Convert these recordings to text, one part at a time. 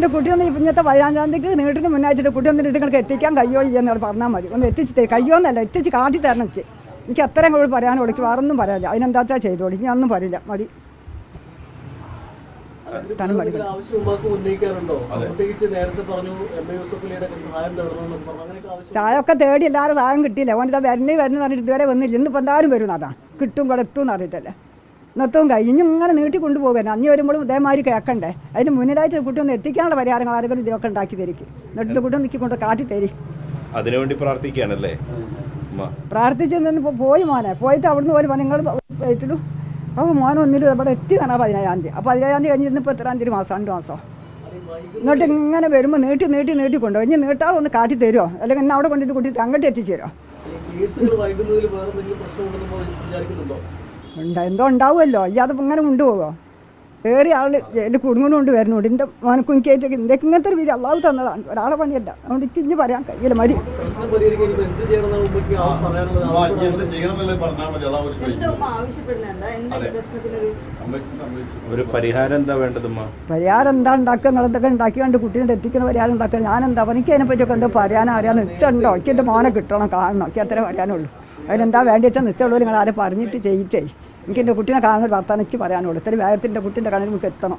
എന്റെ കുട്ടി ഒന്ന് ഇന്നത്തെ പതിനഞ്ചാം തീയതിക്ക് നീട്ടിന് മുന്നാഴ്ച കുട്ടി ഒന്ന് നിങ്ങൾക്ക് എത്തിക്കാൻ കഴിയോ എന്നോട് പറഞ്ഞാൽ മതി. ഒന്ന് എത്തിച്ച് തരും കഴിയോ എന്നല്ല എത്തിച്ച് കാട്ടി തരണം എനിക്ക്. എനിക്ക് അത്രയും കൂടി പറയാൻ കൊടുക്കും വേറൊന്നും പറയാനില്ല. അതിനെന്താ ചെയ്തോളി ഞാൻ ഒന്നും പറയില്ല. മതി. തനം മതി എന്തെങ്കിലും ആവശ്യം ഉമ്മാക്ക് നേരത്തെ പറഞ്ഞു എം എ യൂസഫലിയുടെ ഒക്കെ സഹായം തേടണമെന്ന് പറഞ്ഞു. അങ്ങനെയൊക്കെ തേടി എല്ലാവരും സഹായം കിട്ടിയില്ല. അതുകൊണ്ട് ഇതാ വരണേ വരുന്ന പറഞ്ഞിട്ട് ഇതുവരെ വന്നില്ല. ഇന്നിപ്പോൾ എന്തായാലും വരും അതാ കിട്ടും കൂടെ എത്തും എന്ന് അറിയിട്ടല്ലേ ഇന്നത്തും കഴിഞ്ഞ് ഇങ്ങനെ നീട്ടി കൊണ്ടുപോകാൻ അഞ്ഞ് വരുമ്പോഴും ഇതേമാതിരി കേൾക്കണ്ടേ അതിന് മുന്നിലായിട്ട് കുട്ടി ഒന്ന് എത്തിക്കാനുള്ള പരിഹാരങ്ങൾ ആരെങ്കിലും ഇതൊക്കെ ഉണ്ടാക്കി തരിക്കും. എന്നിട്ട് കുട്ടി നിൽക്കി കൊണ്ട് കാട്ടി തരി. അതിനുവേണ്ടി പ്രാർത്ഥിക്കുകയാണല്ലേ? പ്രാർത്ഥിച്ചു നിന്ന് പോയി മോനെ. പോയിട്ട് അവിടുന്ന് പോലും നിങ്ങൾ വെച്ചിലും അപ്പോൾ മോൻ ഒന്നിലും ഇവിടെ എത്തി തന്നെ പതിനേഴാം തീയതി. അപ്പോൾ പതിനേഴാം തീയതി കഴിഞ്ഞ് ഇപ്പോൾ എത്രാം തീയതി മാസം? രണ്ട് മാസം. എന്നിട്ട് ഇങ്ങനെ വരുമ്പോൾ നീട്ടി നീട്ടി നീട്ടി കൊണ്ടുപോയി ഇനി നീട്ടാതെ ഒന്ന് കാട്ടി തരുമോ അല്ലെങ്കിൽ എന്നെ അവിടെ കൊണ്ടിട്ട് കുട്ടി അങ്ങോട്ട് എത്തിച്ചു തരുമോ ഉണ്ട് എന്തോ ഉണ്ടാവുമല്ലോ. അല്ലാതെ ഇങ്ങനെ കൊണ്ടുപോകുമോ കയറി ആൾ ജയിലിൽ കുടുങ്ങണോണ്ട് വരുന്നുണ്ട് എന്റെ മോനക്കും എനിക്കായിട്ട് എന്തൊക്കെ ഇങ്ങനത്തെ ഒരു വിധി അള്ളാഹു തന്നതാണ്. ഒരാളെ പണിയല്ല. അതുകൊണ്ട് എനിക്ക് പറയാൻ കഴിയില്ല മതി. പരിഹാരം എന്താ വേണ്ടതുമ്മ പരിഹാരം എന്താ ഉണ്ടാക്കുക നിങ്ങളെന്തൊക്കെ ഉണ്ടാക്കി കണ്ട് കുട്ടീനെ എത്തിക്കുന്ന പരിഹാരം ഉണ്ടാക്കുക. ഞാൻ എന്താ എനിക്ക് അതിനെപ്പറ്റിയൊക്കെ എന്താ പറയാനോ അറിയാൻ ഇച്ചുണ്ടോ? എനിക്ക് എന്റെ മോനെ കിട്ടണം. കാണണം. എനിക്ക് അത്രേ പറയാനുള്ളൂ. അതിനെന്താ വേണ്ടി വെച്ചാൽ നിച്ചുള്ളൂ നിങ്ങൾ ആരെ പറഞ്ഞിട്ട് ചെയ്യിച്ചേ. എനിക്ക് എന്റെ കുട്ടീനെ കാണുന്ന ഒരു വർത്താനം എനിക്ക് പറയാനുള്ളൂ. ഇത്ര വേഗത്തിന്റെ കുട്ടീന്റെ കണ്ണിൽ നമുക്ക് എത്തണം.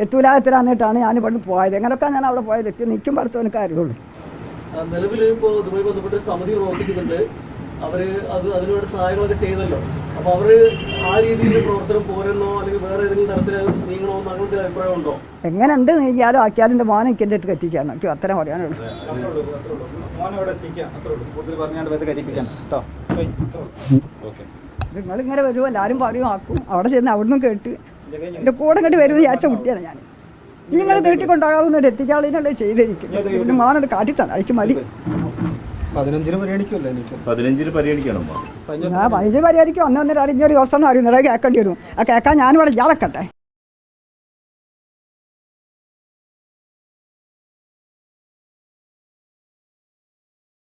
എത്തൂലാത്തിട്ട് എന്നിട്ടാണ് ഞാൻ ഇവിടുന്ന് പോയത്. എങ്ങനെയൊക്കെ ഞാൻ അവിടെ പോയത്? എത്തി നിൽക്കും പഠിച്ചവനൊക്കെ അറിയുള്ളൂ. അവർ അത് അതിനോട് സഹായങ്ങളൊക്കെ ചെയ്തല്ലോ. അപ്പൊ അവർ ആ രീതിയിൽ പ്രവർത്തനം പോരെന്നോ അല്ലെങ്കിൽ വേറെ ഏതെങ്കിലും തരത്തിൽ നീങ്ങണോ എന്ന് അങ്ങനത്തെ ഒരു അഭിപ്രായം ഉണ്ടോ എങ്ങനെ എന്ത് നീക്കിയാലും ആക്കിയാലും എന്റെ മോനെ എനിക്ക് എന്റെ അടുത്ത് എത്തിച്ചാണ് എനിക്ക് അത്ര പറയാനുള്ളൂ. നിങ്ങളിങ്ങനെ വരുമോ? എല്ലാവരും പറയും ആക്കും. അവിടെ ചെന്ന് അവിടുന്ന് കേട്ട്. എന്റെ കൂടെ ഇങ്ങോട്ട് വരുമെന്ന് വിചാരിച്ച കുട്ടിയാണ് ഞാൻ. നിങ്ങൾ നീട്ടിക്കൊണ്ടാകാവുന്ന എത്തിക്കാളിനുള്ള ചെയ്തിരിക്കും പിന്നെ മാനത് കാട്ടി അയച്ചു മതി. പതിനഞ്ചിന് പരിഗണിക്കുമല്ലോ എനിക്ക്. പതിനഞ്ചിന് പരിഗണിക്കണം ഉമ്മ കഴിഞ്ഞ ആ പതിനഞ്ച് പരിഹാരിക്കും ഒന്നൊന്നര അറിഞ്ഞൊരു ദിവസം അറിയുന്നത്. കേൾക്കേണ്ടി വരും. ആ കേൾക്കാൻ ഞാനിവിടെ ഇയാളെക്കട്ടെ